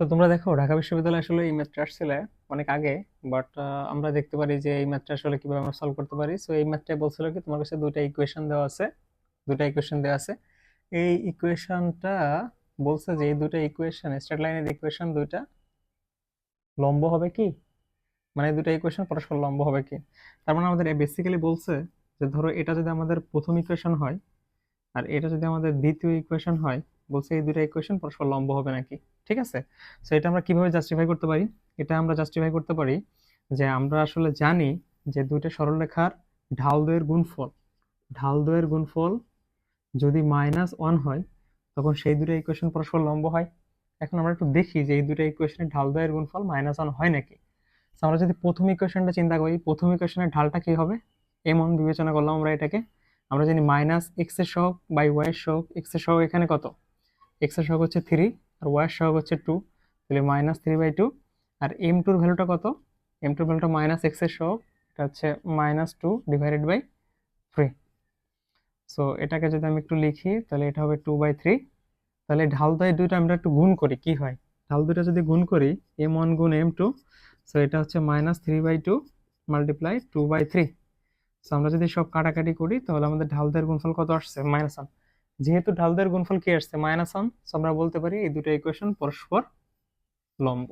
তো তোমরা দেখো, ঢাকা বিশ্ববিদ্যালয় আসলে এই ম্যাথটা আসছিলে অনেক আগে বাট আমরা দেখতে পারি যে এই ম্যাথটা আসলে কীভাবে আমরা সলভ করতে পারি। সো এই ম্যাথটাই বলছিল কি, তোমার কাছে দুইটা ইকুয়েশন দেওয়া আছে দুটা ইকুয়েশন দেওয়া আছে। এই ইকুয়েশনটা বলছে যে এই দুটা ইকুয়েশন স্ট্রেট লাইনের ইকুয়েশন দুইটা লম্ব হবে কি? মানে দুটো ইকুয়েশন পরস্পর লম্ব হবে কি? তার মানে আমাদের বেসিক্যালি বলছে যে ধরো এটা যদি আমাদের প্রথম ইকুয়েশন হয়, আর এটা যদি আমাদের দ্বিতীয় ইকুয়েশন হয় বলছে এই দুটো ইকুয়েশন পরস্পর লম্ব হবে নাকি? ঠিক আছে? সো এটা আমরা কীভাবে জাস্টিফাই করতে পারি? এটা আমরা জাস্টিফাই করতে পারি যে আমরা আসলে জানি যে দুইটা সরলরেখার ঢাল দয়ের গুণফল, ঢাল দয়ের গুণফল যদি মাইনাস ওয়ান হয়, তখন সেই দুটো ইকুয়েশন পরস্পর লম্ব হয়। এখন আমরা একটু দেখি যে এই দুটো ইকুয়েশনের ঢাল দয়ের গুণফল মাইনাস ওয়ান হয় নাকি? আমরা যদি প্রথম ইকুয়েশনটা চিন্তা করি, প্রথম ইকুয়েশনের ঢালটা কি হবে? এমন বিবেচনা করলাম আমরা এটাকে। আমরা জানি মাইনাস এক্সের সহগ বাই ওয়াই এর সহগ এক্সের সহগ এখানে কত? এক্সের সহগ হচ্ছে থ্রি আর ওয়াই এর সহগ হচ্ছে টু তাহলে মাইনাস থ্রি বাই টু আর এম টুর ভ্যালুটা কত? এম টুর ভ্যালুটা মাইনাস এক্সের সহগ, এটা হচ্ছে minus two divided by three so এটাকে যদি আমি একটু লিখি, তাহলে এটা হবে টু বাই থ্রি তাহলে ঢাল দয় দুইটা আমরা একটু গুণ করি, কি হয়? ঢাল দুইটা যদি গুণ করি এম ওয়ান গুণ এম টু সো এটা হচ্ছে minus three by two multiply two by three so আমরা যদি সব কাটাকাটি করি, তাহলে আমাদের ঢালদের গুণফল কত আসছে? মাইনাস ওয়ান যেহেতু ঢালদের গুণফল কি আসছে? মাইনাস ওয়ান আমরা বলতে পারি এই দুটো ইকুয়েশন পরস্পর লম্ব।